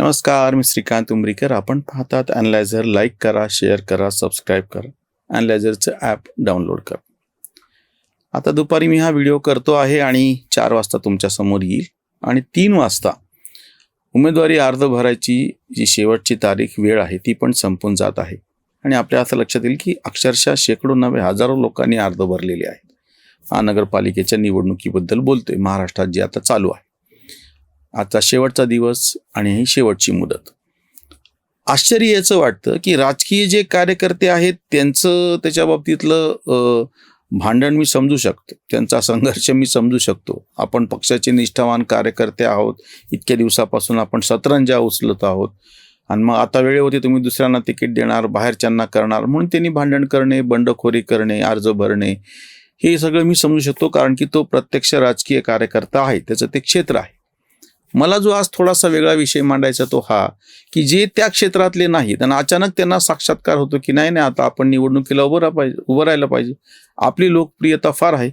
नमस्कार मी श्रीकांत उमरीकर. आपण पाहतात अनलायझर लाईक करा शेअर करा सबस्क्राईब करा. अनलायझरचं ॲप डाउनलोड करा. आता दुपारी मी हा व्हिडिओ करतो आहे आणि चार वाजता तुमच्यासमोर येईल. आणि तीन वाजता उमेदवारी अर्ज भरायची जी शेवटची तारीख वेळ आहे ती पण संपून जात आहे. आणि आपल्या असं लक्षात येईल की अक्षरशः शेकडो नव्हे हजारो लोकांनी अर्ज भरलेले आहेत. हा नगरपालिकेच्या निवडणुकीबद्दल बोलतोय. महाराष्ट्रात जे आता चालू आहे. आजचा शेवटचा दिवस आणि ही शेवटची मुदत. आश्चर्य याचं वाटतं की राजकीय जे कार्यकर्ते आहेत त्यांचं त्याच्या बाबतीतलं भांडण मी समजू शकतो. त्यांचा संघर्ष मी समजू शकतो. आपण पक्षाचे निष्ठावान कार्यकर्ते आहोत. इतक्या दिवसापासून आपण सतरंजा उचलत आहोत. आणि मग आता वेळेवरती तुम्ही दुसऱ्यांना तिकीट देणार बाहेरच्यांना करणार म्हणून त्यांनी भांडण करणे बंडखोरी करणे अर्ज भरणे. हे सगळं मी समजू शकतो कारण की तो प्रत्यक्ष राजकीय कार्यकर्ता आहे. त्याचं ते क्षेत्र आहे. मला जो आज थोडासा वेगळा विषय मांडायचा तो हा की जे त्या क्षेत्रातले नाहीत आणि अचानक त्यांना साक्षात्कार होतो की नाही नाही आता आपण निवडणुकीला उभं राहा पाहिजे उभं राहायला पाहिजे. आपली लोकप्रियता फार आहे.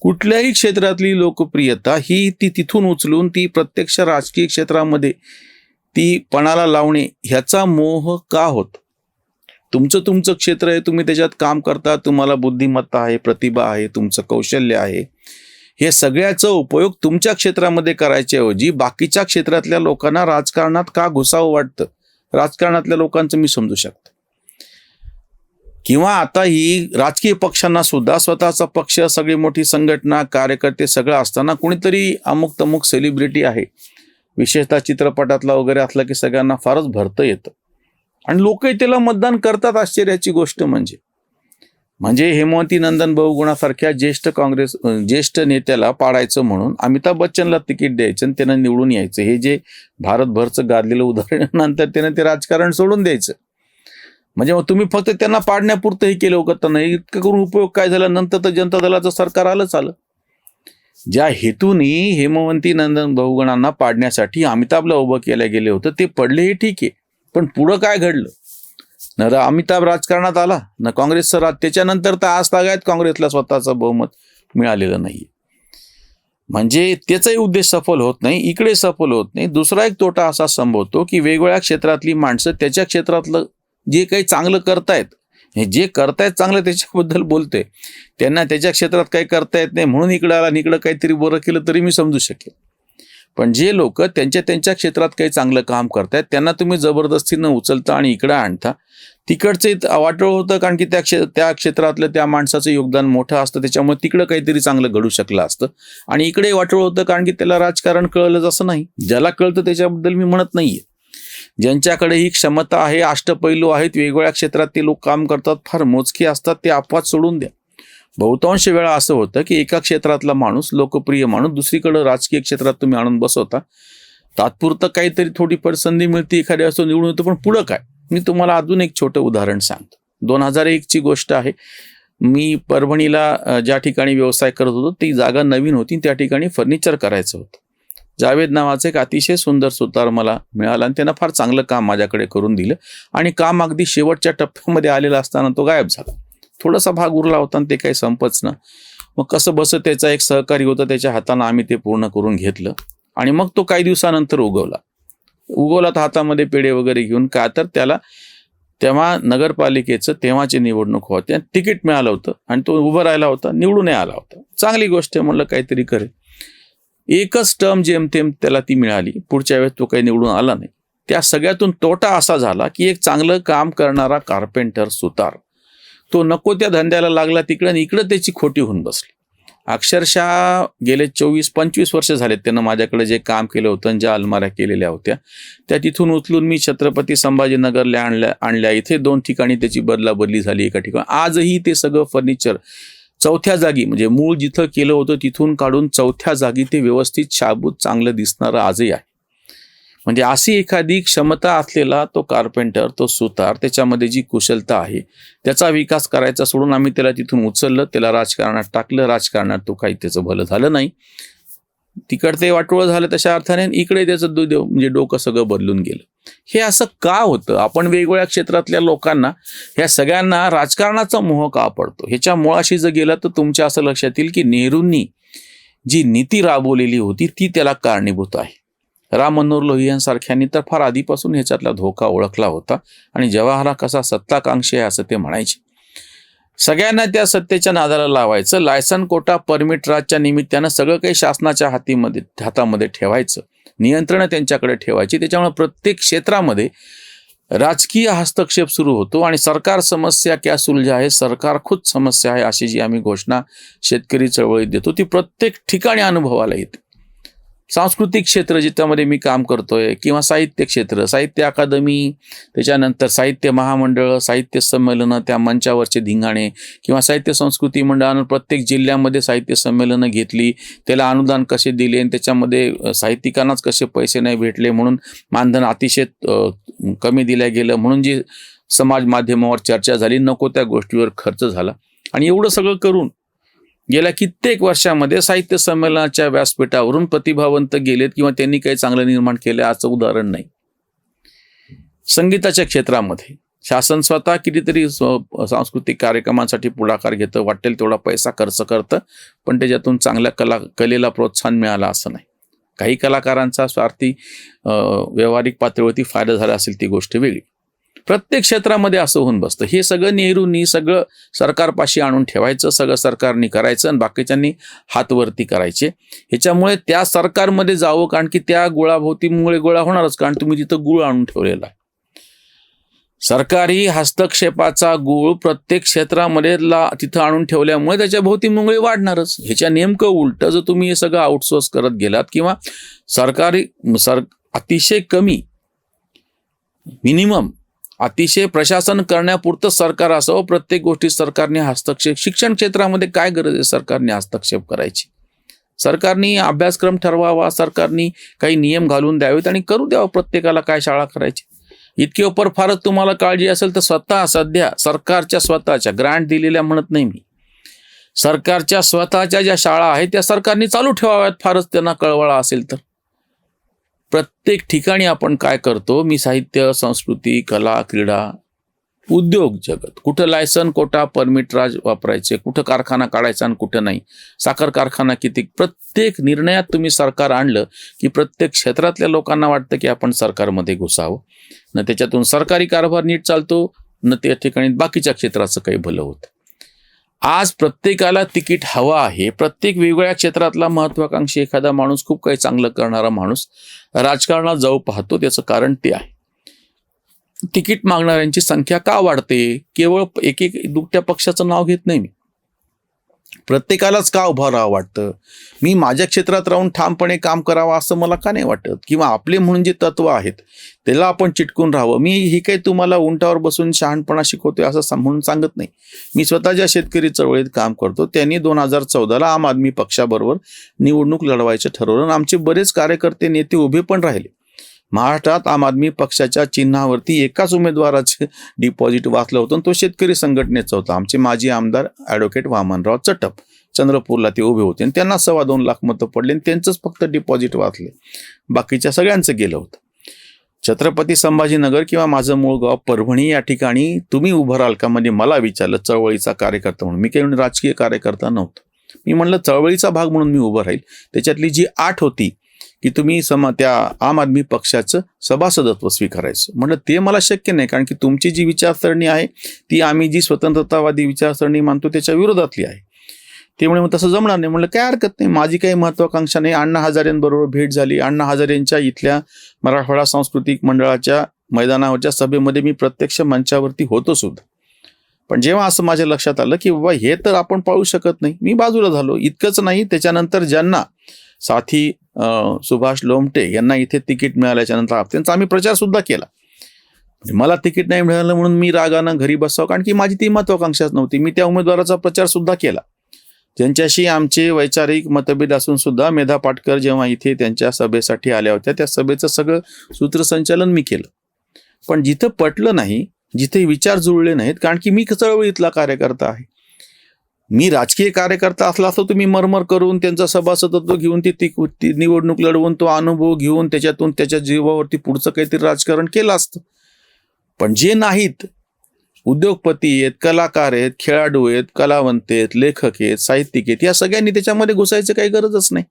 कुठल्याही क्षेत्रातली लोकप्रियता ही ती तिथून उचलून ती प्रत्यक्ष राजकीय क्षेत्रामध्ये ती पणाला लावणे ह्याचा मोह का होत? तुमचं तुमचं क्षेत्र आहे तुम्ही त्याच्यात काम करता तुम्हाला बुद्धिमत्ता आहे प्रतिभा आहे तुमचं कौशल्य आहे. हे सगळ्याचा उपयोग तुमच्या क्षेत्रामध्ये करायच्याऐवजी बाकीच्या क्षेत्रातल्या लोकांना राजकारणात का घुसावं वाटतं? राजकारणातल्या लोकांचं मी समजू शकतो. किंवा आता ही राजकीय पक्षांना सुद्धा स्वतःचा पक्ष सगळी मोठी संघटना कार्यकर्ते सगळं असताना कुणीतरी अमुक तमुक सेलिब्रिटी आहे. विशेषतः चित्रपटातला वगैरे असला की सगळ्यांना फारच भरतं येतं. आणि लोकही त्याला मतदान करतात आश्चर्याची गोष्ट म्हणजे. म्हणजे हेमवंती नंदन बहुगुणासारख्या ज्येष्ठ काँग्रेस ज्येष्ठ नेत्याला पाडायचं म्हणून अमिताभ बच्चनला तिकीट द्यायचं आणि त्यांना निवडून यायचं. हे जे भारतभरचं गाजलेलं उदाहरण नंतर त्यानं ते राजकारण सोडून द्यायचं. म्हणजे मग तुम्ही फक्त त्यांना पाडण्यापुरतं हे केलं होतं नाही इतकं करून उपयोग काय झाला? नंतर तर जनता दलाचं सरकार आलंच आलं. ज्या हेतूनी हेमवंती नंदन बहुगुणांना पाडण्यासाठी अमिताभला उभं केलं गेले होतं ते पडले हे ठीक आहे. पण पुढं काय घडलं? न र- अमिताभ राजकारणात आला न काँग्रेसचं राज त्याच्यानंतर तर आज तागायत काँग्रेसला स्वतःचं बहुमत मिळालेलं नाही म्हणजे त्याचाही उद्देश सफल होत नाही इकडे सफल होत नाही. दुसरा एक तोटा असा संभवतो की वेगवेगळ्या क्षेत्रातली माणसं त्याच्या क्षेत्रातलं जे काही चांगलं करतायत हे जे करतायत चांगलं त्याच्याबद्दल बोलते त्यांना त्याच्या क्षेत्रात काही करता येत नाही म्हणून इकडं आला आणि इकडं काहीतरी बरं केलं तरी मी समजू शकेल पण जे लोक त्यांच्या त्यांच्या क्षेत्रात काही चांगलं काम करतायत त्यांना तुम्ही जबरदस्तीनं उचलता आणि इकडं आणता. तिकडचं वाटोळ होतं कारण की त्या क्षे त्या क्षेत्रातलं त्या माणसाचं योगदान मोठं असतं त्याच्यामुळे तिकडं काहीतरी चांगलं घडू शकलं असतं. आणि इकडे वाटोळ होतं कारण की त्याला राजकारण कळलंच असं नाही. ज्याला कळतं त्याच्याबद्दल मी म्हणत नाहीये. ज्यांच्याकडे ही क्षमता आहे अष्टपैलू आहेत वेगवेगळ्या क्षेत्रात ते लोक काम करतात फार मोजके असतात ते अपवाद सोडून द्या. बहुतांश वेळा असं होतं की एका क्षेत्रातला माणूस लोकप्रिय माणूस दुसरीकडं राजकीय क्षेत्रात तुम्ही आणून बसवता. तात्पुरतं काहीतरी थोडीफार संधी मिळते एखाद्या असं निवडून येतो पण पुढं काय? मी तुम्हाला अजून एक छोटं उदाहरण सांगतो. दोन हजार एकची गोष्ट आहे. मी परभणीला ज्या ठिकाणी व्यवसाय करत होतो ती जागा नवीन होती त्या ठिकाणी फर्निचर करायचं होतं. जावेद नावाचं एक अतिशय सुंदर सुतार मला मिळाला आणि त्यानं फार चांगलं काम माझ्याकडे करून दिलं. आणि काम अगदी शेवटच्या टप्प्यामध्ये आलेलं असताना तो गायब झाला. थोडासा भाग उरला होता आणि ते काही संपच ना. मग कसं बसं त्याचा एक सहकारी होता त्याच्या हातानं आम्ही ते पूर्ण करून घेतलं. आणि मग तो काही दिवसानंतर उगवला. उगवला तर हातामध्ये पेढे वगैरे घेऊन का तर त्याला तेव्हा नगरपालिकेचं तेव्हाची निवडणूक होते तिकीट मिळालं होतं आणि तो उभं राहिला होता निवडूनही आला होता. चांगली गोष्ट आहे म्हणलं काहीतरी करेल. एकच टर्म जेमतेम त्याला ती मिळाली. पुढच्या वेळेस तो काही निवडून आला नाही. त्या सगळ्यातून तोटा असा झाला की एक चांगलं काम करणारा कार्पेंटर सुतार. तो नको त्या धंद्याला लागला तिकडं आणि इकडं त्याची खोटी होऊन बसली. अक्षरशः गेले चोवीस पंचवीस वर्ष झालेत त्यानं माझ्याकडे जे काम केलं होतं आणि ज्या अलमाऱ्या केलेल्या होत्या त्या तिथून उचलून मी छत्रपती संभाजीनगरला आणल्या आणल्या. इथे दोन ठिकाणी त्याची बदला बदली झाली एका ठिकाणी. आजही ते सगळं फर्निचर चौथ्या जागी म्हणजे मूळ जिथं केलं होतं तिथून काढून चौथ्या जागी ते व्यवस्थित शाबूत चांगलं दिसणारं आजही आहे. म्हणजे अशी एखादी क्षमता असलेला तो कार्पेंटर तो सुतार त्याच्यामध्ये जी कुशलता आहे त्याचा विकास करायचा सोडून आम्ही त्याला तिथून उचललं त्याला राजकारणात टाकलं राजकारणात तो काही त्याचं भलं झालं नाही. तिकडचे वाटोळं झालं तशा अर्थाने इकडे त्याचं दु- दु- म्हणजे डोकं सगळं बदलून गेलं. हे असं का होतं? आपण वेगवेगळ्या क्षेत्रातल्या लोकांना ह्या सगळ्यांना राजकारणाचा मोह का पडतो? ह्याच्या मुळाशी जर गेलं तर तुमच्या असं लक्षात येईल की नेहरूंनी जी नीती राबवलेली होती ती त्याला कारणीभूत आहे. राम मनोहर लोहियांसारख्यांनी तर फार आधीपासून ह्याच्यातला धोका ओळखला होता. आणि जवाहरला कसा सत्ताकांक्षी आहे असं ते म्हणायचे. सगळ्यांना त्या सत्तेच्या नादाला लावायचं. लायसन कोटा परमिट राजच्या निमित्तानं सगळं काही शासनाच्या हातीमध्ये हातामध्ये ठेवायचं. नियंत्रण त्यांच्याकडे ठेवायची. त्याच्यामुळे प्रत्येक क्षेत्रामध्ये राजकीय हस्तक्षेप सुरू होतो आणि सरकार समस्या क्या सुलझा आहे सरकार खुद समस्या आहे अशी जी आम्ही घोषणा शेतकरी चळवळीत देतो. ती प्रत्येक ठिकाणी अनुभवाला येते. सांस्कृतिक क्षेत्र जिथ्यामध्ये मी काम करतोय किंवा साहित्य क्षेत्र साहित्य अकादमी त्याच्यानंतर साहित्य महामंडळ साहित्य संमेलनं त्या मंचावरचे धिंगाणे किंवा साहित्य संस्कृती मंडळानं प्रत्येक जिल्ह्यामध्ये साहित्य संमेलनं घेतली त्याला अनुदान कसे दिले आणि त्याच्यामध्ये साहित्यिकांनाच कसे पैसे नाही भेटले म्हणून मानधन अतिशय कमी दिलं गेलं म्हणून जी समाज माध्यमावर चर्चा झाली नको त्या गोष्टीवर खर्च झाला. आणि एवढं सगळं करून गेल्या कित्येक वर्षामध्ये साहित्य संमेलनाच्या व्यासपीठावरून प्रतिभावंत गेलेत किंवा त्यांनी काही चांगलं निर्माण केलं असं उदाहरण नाही. संगीताच्या क्षेत्रामध्ये शासन स्वतः कितीतरी स- सांस्कृतिक कार्यक्रमांसाठी पुढाकार घेतं वाटेल तेवढा पैसा खर्च करतं पण त्याच्यातून चांगल्या कला कलेला प्रोत्साहन मिळालं असं नाही. काही कलाकारांचा स्वार्थी व्यावहारिक पातळीवरती फायदा झाला असेल ती गोष्ट वेगळी. प्रत्येक क्षेत्रामध्ये असं होऊन बसतं. हे सगळं नेहरूंनी सगळं सरकारपाशी आणून ठेवायचं सगळं सरकारनी करायचं आणि बाकीच्यांनी हातवरती करायचे. ह्याच्यामुळे त्या सरकारमध्ये जावं कारण की त्या गुळाभोवतीमुळे गोळा होणारच कारण तुम्ही तिथं गुळ आणून ठेवलेला आहे. सरकारी हस्तक्षेपाचा गुळ प्रत्येक क्षेत्रामध्ये ला तिथं आणून ठेवल्यामुळे त्याच्या भोवती मुंगळे वाढणारच. ह्याच्या नेमकं उलट जर तुम्ही हे सगळं आउटसोर्स करत गेलात किंवा सरकारी सर अतिशय कमी मिनिमम अतिशय प्रशासन करण्यापुरतं सरकार असावं. प्रत्येक गोष्टी सरकारने हस्तक्षेप शिक्षण क्षेत्रामध्ये काय गरज आहे सरकारने हस्तक्षेप करायची? सरकारने अभ्यासक्रम ठरवावा सरकारने काही नियम घालून द्यावेत आणि करू द्यावं. प्रत्येकाला काय शाळा करायची? इतके ओपर फारच तुम्हाला काळजी असेल तर स्वतः सध्या सरकारच्या स्वतःच्या ग्रँट दिलेल्या म्हणत नाही मी. सरकारच्या स्वतःच्या ज्या शाळा आहेत त्या सरकारने चालू ठेवाव्यात. फारच त्यांना कळवळा असेल तर. प्रत्येक ठिकाणी आपण काय करतो? मी साहित्य संस्कृती कला क्रीडा उद्योग जगत. कुठं लायसन कोटा परमिट राज वापरायचे कुठं कारखाना काढायचा आणि कुठं नाही. साखर कारखाना किती? प्रत्येक निर्णयात तुम्ही सरकार आणलं की प्रत्येक क्षेत्रातल्या लोकांना वाटतं की आपण सरकारमध्ये घुसावं. न त्याच्यातून सरकारी कारभार नीट चालतो न त्या ठिकाणी बाकीच्या क्षेत्राचं काही भलं होतं. आज प्रत्येकाला तिकीट हवं आहे. प्रत्येक वेगवेगळ्या क्षेत्रातला महत्वाकांक्षी एखादा माणूस खूप काही चांगलं करणारा माणूस राजकारणात जाऊ पाहतो त्याचं कारण ते आहे. तिकीट मागणाऱ्यांची संख्या का वाढते? केवळ एक एक दुकट्या पक्षाचं नाव घेत नाही मी. प्रत्येकालाच का उभं राहावं वाटतं? मी माझ्या क्षेत्रात राहून ठामपणे काम करावं असं मला का नाही वाटत? किंवा आपले म्हणून जे तत्व आहेत त्याला आपण चिटकून राहावं? मी ही काही तुम्हाला उंटावर बसून शहाणपणा शिकवतोय असं म्हणून सांगत नाही. मी स्वतः ज्या शेतकरी चळवळीत काम करतो त्यांनी दोन हजार चौदाला आम आदमी पक्षाबरोबर निवडणूक लढवायचं ठरवलं आणि आमचे बरेच कार्यकर्ते नेते उभे पण राहिले. महाराष्ट्रात आम आदमी पक्षाच्या चिन्हावरती एकाच उमेदवाराचं डिपॉझिट वाचलं होतं आणि तो शेतकरी संघटनेचा होता. आमचे माजी आमदार ॲडव्होकेट वामनराव चटप चंद्रपूरला ते उभे होते आणि त्यांना सव्वा दोन लाख मतं पडले आणि त्यांचंच फक्त डिपॉझिट वाचले. बाकीच्या सगळ्यांचं गेलं होतं. छत्रपती संभाजीनगर किंवा माझं मूळ गाव परभणी या ठिकाणी तुम्ही उभं राहाल का? म्हणजे मला विचारलं चळवळीचा कार्यकर्ता म्हणून. मी काही राजकीय कार्यकर्ता नव्हतो. मी म्हणलं चळवळीचा भाग म्हणून मी उभं राहील. त्याच्यातली जी आठ होती की तुम्ही सम त्या आम आदमी पक्षाचं सभासदत्व स्वीकारायचं. म्हटलं ते मला शक्य नाही कारण की तुमची जी विचारसरणी आहे ती आम्ही जी स्वतंत्रतावादी विचारसरणी मानतो त्याच्या विरोधातली आहे. ते म्हणे मग तसं जमणार नाही. म्हणलं काय हरकत नाही. माझी काही महत्वाकांक्षा नाही. अण्णा हजारेंबरोबर भेट झाली. अण्णा हजारेंच्या इथल्या मराठवाडा सांस्कृतिक मंडळाच्या मैदानावरच्या सभेमध्ये मी प्रत्यक्ष मंचावरती होतो सुद्धा. पण जेव्हा असं माझ्या लक्षात आलं की बाबा हे तर आपण पाळू शकत नाही. मी बाजूला झालो. इतकंच नाही त्याच्यानंतर ज्यांना साथी सुभाष लोमटे यांना इथे तिकीट मिळाल्याच्या नंतर त्यांचा आम्ही प्रचार सुद्धा केला. मला तिकीट नाही मिळालं म्हणून मी रागानं घरी बसावं कारण की माझी ती महत्वाकांक्षाच नव्हती. मी त्या उमेदवाराचा प्रचार सुद्धा केला. ज्यांच्याशी आमचे वैचारिक मतभेद असून सुद्धा मेधा पाटकर जेव्हा इथे त्यांच्या सभेसाठी आल्या होत्या त्या सभेचं सगळं सूत्रसंचालन मी केलं. पण जिथं पटलं नाही जिथे विचार जुळले नाहीत कारण की मी चळवळीतला कार्यकर्ता आहे. मी राजकीय कार्यकर्ता असला असतो तुम्ही मरमर करून त्यांचा सभासदत्व घेऊन ती ती निवडणूक लढवून तो अनुभव घेऊन त्याच्यातून त्याच्या जीवावरती पुढचं काहीतरी राजकारण केलं असतं. पण जे नाहीत उद्योगपती आहेत कलाकार आहेत खेळाडू आहेत कलावंत आहेत लेखक आहेत साहित्यिक आहेत या सगळ्यांनी त्याच्यामध्ये घुसायचं काही गरजच नाही.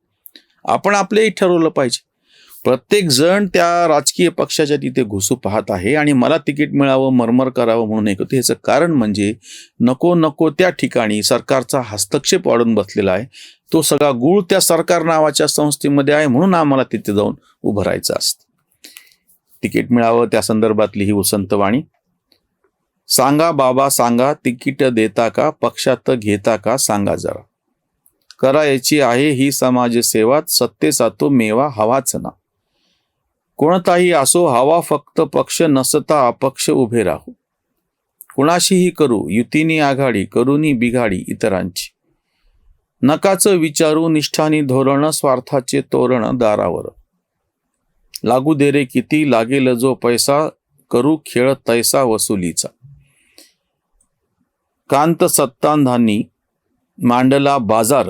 आपण आपलेही ठरवलं पाहिजे. प्रत्येक जण त्या राजकीय पक्षाच्या तिथे घुसू पाहत आहे आणि मला तिकीट मिळावं मरमर करावं म्हणून एक होतं ह्याचं कारण म्हणजे नको नको त्या ठिकाणी सरकारचा हस्तक्षेप वाढून बसलेला आहे. तो सगळा गुळ त्या सरकार नावाच्या संस्थेमध्ये आहे म्हणून आम्हाला तिथे जाऊन उभं राहायचं असतं. तिकीट मिळावं त्या संदर्भातली ही वसंतवाणी सांगा बाबा सांगा तिकीट देता का पक्षात घेता का सांगा जरा. करायची आहे ही समाजसेवा सत्तेचा तो मेवा हवाच ना. कोणताही असो हवा फक्त पक्ष नसता अपक्ष उभे राहू. कुणाशीही करू युतीनी आघाडी करूनी बिघाडी इतरांची. नकाचं विचारू निष्ठानी धोरण स्वार्थाचे तोरण दारावर. लागू दे रे किती लागेल जो पैसा करू खेळ तैसा वसुलीचा. कांत सत्तांधांनी मांडला बाजार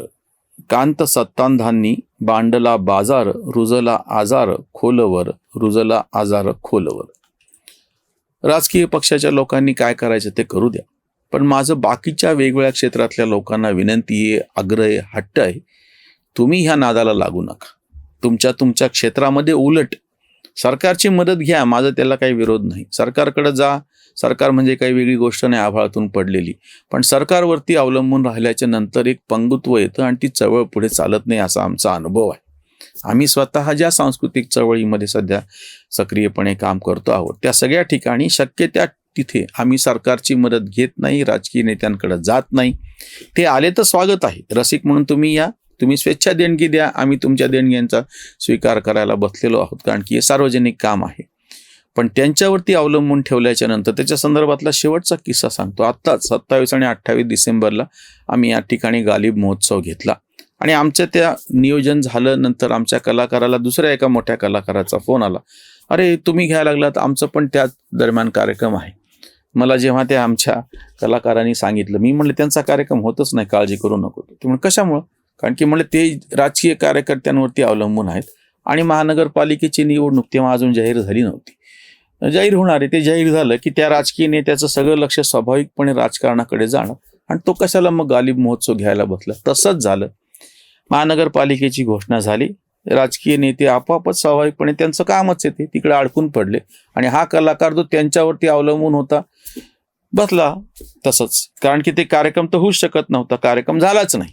कांत सत्तांधांनी बांडला बाजार रुजला आजार खोलवर रुजला आजार खोलवर. राजकीय पक्षाच्या लोकांनी काय करायचं ते करू द्या. पण माझं बाकीच्या वेगवेगळ्या क्षेत्रातल्या लोकांना विनंती आहे आग्रह आहे हट्ट आहे. तुम्ही ह्या नादाला लागू नका. तुमच्या तुमच्या क्षेत्रामध्ये उलट सरकारची मदत घ्या माझं त्याला काही विरोध नाही. सरकारकडे जा सरकार म्हणजे काही वेगळी गोष्ट नाही आभाळातून पडलेली. पण सरकारवरती अवलंबून राहिल्याच्या नंतर एक पंगुत्व येतं आणि ती चळवळ पुढे चालत नाही असा आमचा अनुभव आहे. आम्ही स्वतः ज्या सांस्कृतिक चळवळीमध्ये सध्या सक्रियपणे काम करतो आहोत त्या सगळ्या ठिकाणी शक्य त्या तिथे आम्ही सरकारची मदत घेत नाही राजकीय नेत्यांकडे जात नाही. ते आले तर स्वागत आहे. रसिक म्हणून तुम्ही या तुम्ही स्वेच्छा देणगी द्या आम्ही तुमच्या देणग्यांचा स्वीकार करायला बसलेलो आहोत कारण की हे सार्वजनिक काम आहे. पण त्यांच्यावरती अवलंबून ठेवल्याच्या नंतर त्याच्या संदर्भातला शेवटचा किस्सा सांगतो. आत्ताच सत्तावीस आणि अठ्ठावीस डिसेंबरला आम्ही या ठिकाणी गालिब महोत्सव घेतला. आणि आमच्या त्या नियोजन झालं नंतर आमच्या कलाकाराला दुसऱ्या एका मोठ्या कलाकाराचा फोन आला. अरे तुम्ही घ्यायला लागलात आमचं पण त्या दरम्यान कार्यक्रम आहे. मला जेव्हा त्या आमच्या कलाकारांनी सांगितलं मी म्हणलं त्यांचा कार्यक्रम होतच नाही काळजी करू नको. ते म्हणलं कशामुळं? कारण की म्हणलं ते राजकीय कार्यकर्त्यांवरती अवलंबून आहेत. आणि महानगरपालिकेची निवडणूक तेव्हा अजून जाहीर झाली नव्हती. जाहीर होणार आहे. ते जाहीर झालं की त्या राजकीय नेत्याचं सगळं लक्ष स्वाभाविकपणे राजकारणाकडे जाणं. आणि तो कशाला मग गालिब महोत्सव घ्यायला बसला? तसंच झालं. महानगरपालिकेची घोषणा झाली. राजकीय नेते आपोआपच स्वाभाविकपणे त्यांचं कामच येते तिकडे अडकून पडले. आणि हा कलाकार जो त्यांच्यावरती अवलंबून होता बसला तसंच. कारण की ते कार्यक्रम तर होऊच शकत नव्हता. कार्यक्रम झालाच नाही.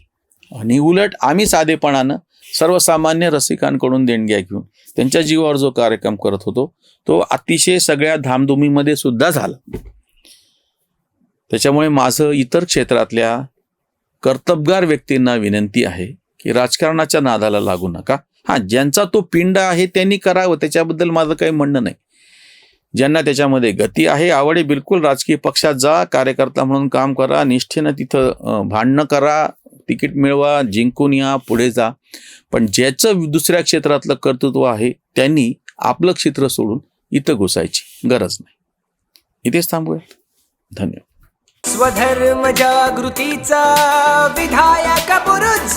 आणि उलट आम्ही साधेपणानं सर्वसामान्य रसिकांकडून देणग्या घेऊन त्यांच्या जीवावर जो कार्यक्रम करत होतो तो अतिशय सगळ्या धामधुमीमध्ये सुद्धा झाला. त्याच्यामुळे माझं इतर क्षेत्रातल्या कर्तबगार व्यक्तींना विनंती आहे की राजकारणाच्या नादाला लागू नका. हा ज्यांचा तो पिंड आहे त्यांनी करावं त्याच्याबद्दल माझं काही म्हणणं नाही. ज्यांना त्याच्यामध्ये गती आहे आवड आहे बिलकुल राजकीय पक्षात जा कार्यकर्ता म्हणून काम करा निष्ठेनं तिथं भांडणं करा तिकीट मिळवा जिंकून या पुढे जा. पण ज्याचं दुसऱ्या क्षेत्रातलं कर्तृत्व आहे त्यांनी आपलं क्षेत्र सोडून इथं घुसायची गरज नाही. इथेच थांबूयात. धन्यवाद. स्वधर्म जागृतीचा विधायक पुरुष.